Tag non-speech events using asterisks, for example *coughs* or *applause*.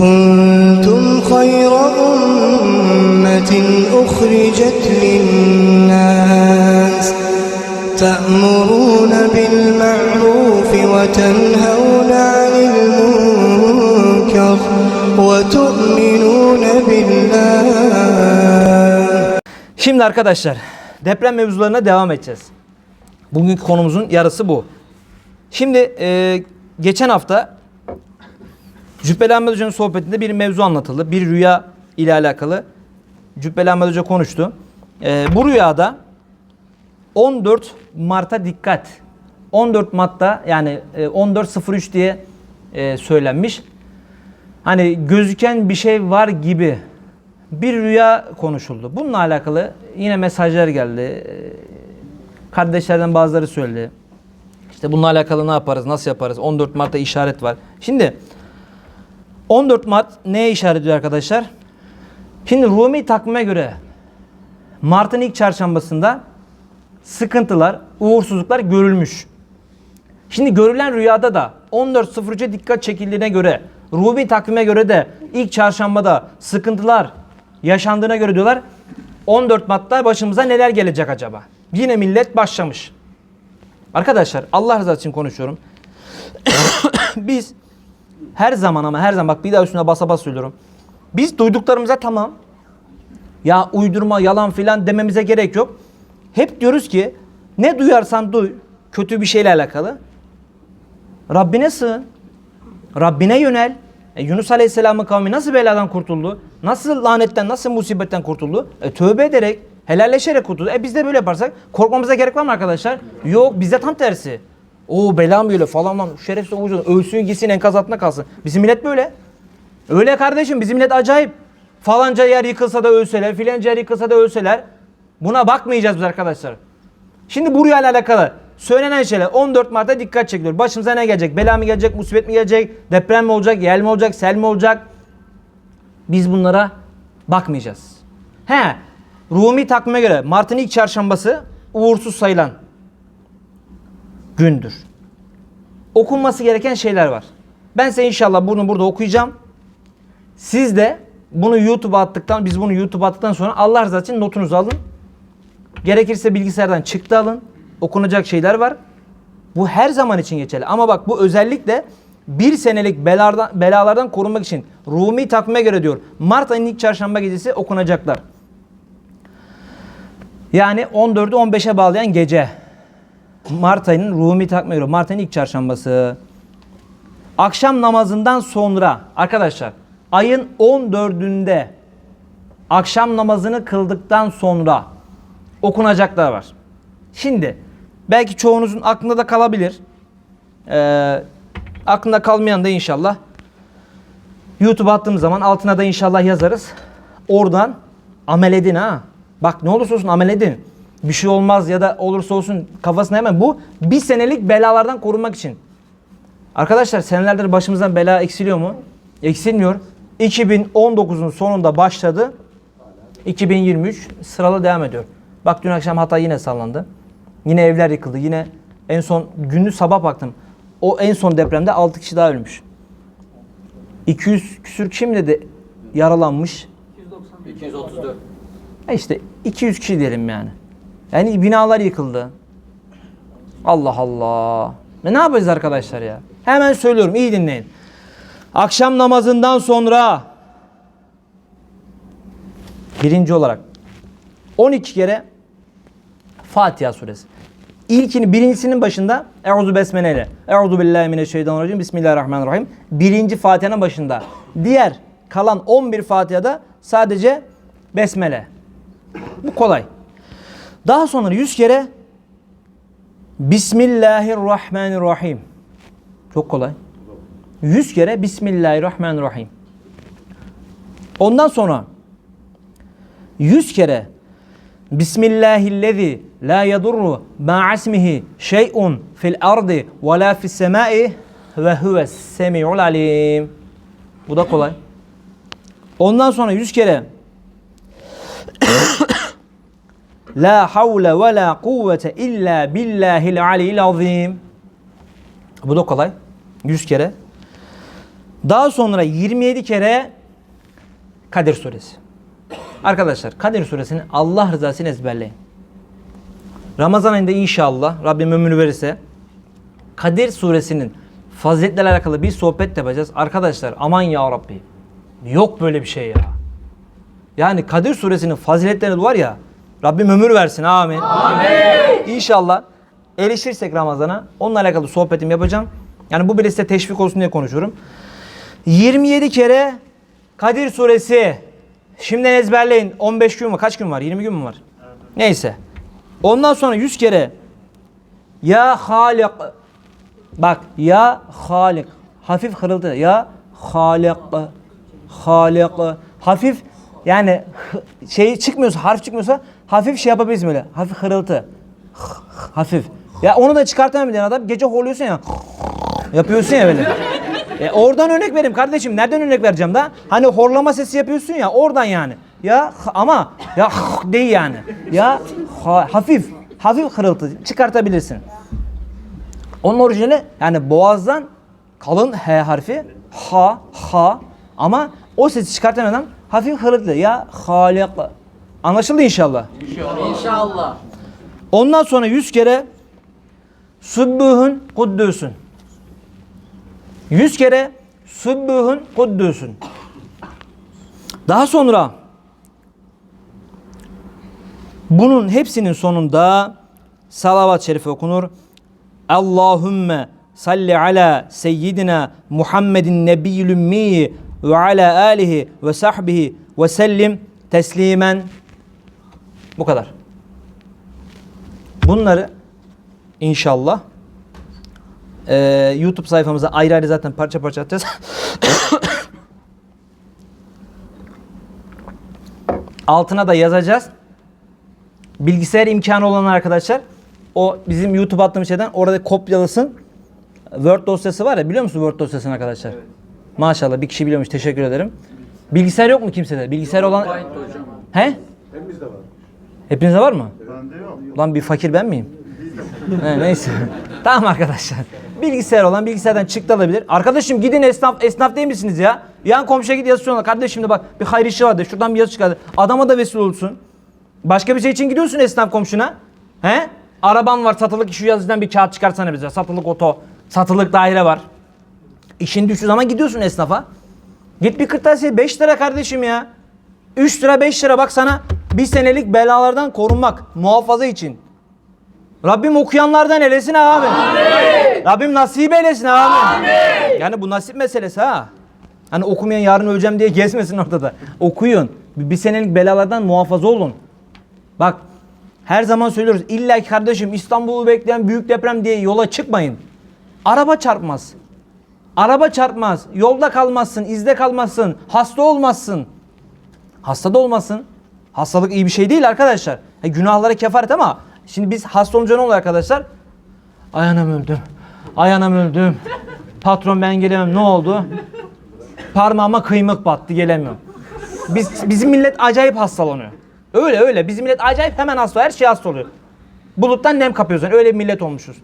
كنتم خير أمة أخرجت للناس تأمرون بالمعروف وتنهون عن المنكر وتؤمنون بالله Şimdi arkadaşlar deprem mevzularına devam edeceğiz. Bugünkü konumuzun yarısı bu. Şimdi e, geçen hafta Cübbeli Hoca'nın sohbetinde bir mevzu anlatıldı. Bir rüya ile alakalı. Cübbeli Hoca konuştu. E, bu rüyada 14 Mart'a dikkat. 14 Mart'ta yani e, 14.03 diye e, söylenmiş. Hani gözüken bir şey var gibi bir rüya konuşuldu. Bununla alakalı yine mesajlar geldi. Ee, Kardeşlerden bazıları söyledi. İşte bununla alakalı ne yaparız, nasıl yaparız? 14 Mart'ta işaret var. Şimdi 14 Mart neye işaret ediyor arkadaşlar? Şimdi Rumi takvime göre Mart'ın ilk çarşambasında sıkıntılar, uğursuzluklar görülmüş. Şimdi görülen rüyada da 14.03'e dikkat çekildiğine göre Rubi takvime göre de ilk çarşambada sıkıntılar yaşandığına göre diyorlar 14 Mart'ta başımıza neler gelecek acaba? Yine millet başlamış. Arkadaşlar Allah rızası için konuşuyorum. *coughs* Biz her zaman ama her zaman bak bir daha üstüne basa bas söylüyorum. Biz duyduklarımıza tamam. Ya uydurma yalan filan dememize gerek yok. Hep diyoruz ki ne duyarsan duy kötü bir şeyle alakalı. Rabbine sığın. Rabbine yönel. E, Yunus Aleyhisselam'ın kavmi nasıl beladan kurtuldu? Nasıl lanetten, nasıl musibetten kurtuldu? E, tövbe ederek, helalleşerek kurtuldu. E biz de böyle yaparsak korkmamıza gerek var mı arkadaşlar? Yok bizde tam tersi. O bela mı böyle falan lan şerefsiz uyusun ölsün gitsin enkaz altında kalsın. Bizim millet böyle. Öyle kardeşim bizim millet acayip. Falanca yer yıkılsa da ölseler, filanca yer yıkılsa da ölseler. Buna bakmayacağız biz arkadaşlar. Şimdi bu rüyayla alakalı söylenen şeyler 14 Mart'ta dikkat çekiliyor. Başımıza ne gelecek? Bela mı gelecek? Musibet mi gelecek? Deprem mi olacak? Yel mi olacak? Sel mi olacak? Biz bunlara bakmayacağız. He, Rumi takvime göre Mart'ın ilk çarşambası uğursuz sayılan gündür. Okunması gereken şeyler var. Ben size inşallah bunu burada okuyacağım. Siz de bunu YouTube'a attıktan, biz bunu YouTube'a attıktan sonra Allah rızası için notunuzu alın. Gerekirse bilgisayardan çıktı alın. Okunacak şeyler var. Bu her zaman için geçerli. Ama bak bu özellikle bir senelik belalardan, belalardan korunmak için Rumi takvime göre diyor. Mart ayının ilk çarşamba gecesi okunacaklar. Yani 14'ü 15'e bağlayan gece. Mart ayının Rumi takvime göre Mart ayının ilk çarşambası. Akşam namazından sonra arkadaşlar ayın 14'ünde akşam namazını kıldıktan sonra okunacaklar var. Şimdi belki çoğunuzun aklında da kalabilir. Ee, aklında kalmayan da inşallah YouTube'a attığım zaman altına da inşallah yazarız. Oradan amel edin ha. Bak ne olursa olsun amel edin. Bir şey olmaz ya da olursa olsun kafasına hemen bu bir senelik belalardan korunmak için. Arkadaşlar senelerdir başımızdan bela eksiliyor mu? Eksilmiyor. 2019'un sonunda başladı. 2023 sıralı devam ediyor. Bak dün akşam Hatay yine sallandı. Yine evler yıkıldı. Yine en son günlü sabah baktım. O en son depremde 6 kişi daha ölmüş. 200 küsür kişi mi dedi yaralanmış? 234. E işte 200 kişi diyelim yani. Yani binalar yıkıldı. Allah Allah. Ne yapacağız arkadaşlar ya? Hemen söylüyorum iyi dinleyin. Akşam namazından sonra birinci olarak 12 kere Fatiha suresi. İlkini birincisinin başında Euzu besmele ile. Euzu billahi mineşşeytanirracim. Bismillahirrahmanirrahim. Birinci Fatiha'nın başında. Diğer kalan 11 Fatiha'da sadece besmele. Bu kolay. Daha sonra 100 kere Bismillahirrahmanirrahim. Çok kolay. 100 kere Bismillahirrahmanirrahim. Ondan sonra 100 kere Bismillahillezî la yadurru ma'asmihi şey'un fil ardı ve la fis semai ve huves semi'ul alim. Bu da kolay. Ondan sonra 100 kere La havle ve la kuvvete illa billahil aliyyil azim. Bu da kolay. 100 kere. Daha sonra 27 kere Kadir suresi. Arkadaşlar Kadir suresini Allah rızası için ezberleyin. Ramazan ayında inşallah Rabbim ömür verirse Kadir suresinin faziletleriyle alakalı bir sohbet yapacağız. Arkadaşlar aman ya Rabbi. Yok böyle bir şey ya. Yani Kadir suresinin faziletleri var ya Rabbim ömür versin amin. Amin. İnşallah erişirsek Ramazan'a onunla alakalı sohbetimi yapacağım. Yani bu bile size teşvik olsun diye konuşuyorum. 27 kere Kadir suresi. Şimdiden ezberleyin. 15 gün mü? Kaç gün var? 20 gün mü var? Neyse. Ondan sonra 100 kere Ya Halik. Bak ya Halik. Hafif hırıltı. Ya Halik. Halik. Hafif yani şey çıkmıyorsa, harf çıkmıyorsa hafif şey yapabiliriz böyle. Hafif hırıltı. Hafif. Ya onu da çıkartamayan adam gece horluyorsun ya. Yapıyorsun ya böyle. E oradan örnek vereyim kardeşim. Nereden örnek vereceğim da? Hani horlama sesi yapıyorsun ya oradan yani. Ya ama ya değil yani. Ya ha- hafif hafif hırıltı çıkartabilirsin. Onun orijinali yani boğazdan kalın H harfi ha ha ama o sesi çıkartamadan hafif hırıltı ya halik. Anlaşıldı inşallah. İnşallah. Ondan sonra 100 kere Sübbuhun Kuddüsün. 100 kere Sübbuhun Kuddüsün. Daha sonra bunun hepsinin sonunda salavat-ı şerife okunur. Allahümme salli ala seyyidina Muhammedin nebiyyül ümmi ve ala alihi ve sahbihi ve sellim teslimen. Bu kadar. Bunları inşallah eee, YouTube sayfamıza ayrı ayrı zaten parça parça atacağız. *coughs* Altına da yazacağız. Bilgisayar imkanı olan arkadaşlar o bizim YouTube attığımız şeyden orada kopyalasın. Word dosyası var ya biliyor musun Word dosyasını arkadaşlar? Maşallah bir kişi biliyormuş teşekkür ederim. Bilgisayar yok mu kimsede? Bilgisayar olan... He? Hepimizde var. Hepinizde var mı? Bende yok. Lan bir fakir ben miyim? He, neyse. *laughs* tamam arkadaşlar. Bilgisayar olan bilgisayardan çıktı alabilir. Arkadaşım gidin esnaf esnaf değil misiniz ya? Yan komşuya git yazı söyle. Kardeşim de bak bir hayır işi vardı. Şuradan bir yazı çıkardı. Adama da vesile olsun. Başka bir şey için gidiyorsun esnaf komşuna. He? Araban var satılık şu yazıdan bir kağıt çıkarsana bize. Satılık oto, satılık daire var. İşin düştüğü zaman gidiyorsun esnafa. Git bir kırtasiye 5 lira kardeşim ya. 3 lira 5 lira bak sana bir senelik belalardan korunmak, muhafaza için. Rabbim okuyanlardan eylesin abi. Rabbim nasip eylesin abi. Yani bu nasip meselesi ha. Hani okumayan yarın öleceğim diye gezmesin ortada. Okuyun. Bir, bir senelik belalardan muhafaza olun. Bak her zaman söylüyoruz. İlla ki kardeşim İstanbul'u bekleyen büyük deprem diye yola çıkmayın. Araba çarpmaz. Araba çarpmaz. Yolda kalmazsın, izde kalmazsın, hasta olmazsın. Hasta da olmasın. Hastalık iyi bir şey değil arkadaşlar. Ha, günahlara kefaret ama şimdi biz hasta olunca ne oluyor arkadaşlar? Ay anam öldüm. Ay anam öldüm. Patron ben gelemem ne oldu? Parmağıma kıymık battı gelemiyorum. Biz, bizim millet acayip hastalanıyor. Öyle öyle bizim millet acayip hemen hasta her şey hasta oluyor. Buluttan nem kapıyoruz yani öyle bir millet olmuşuz.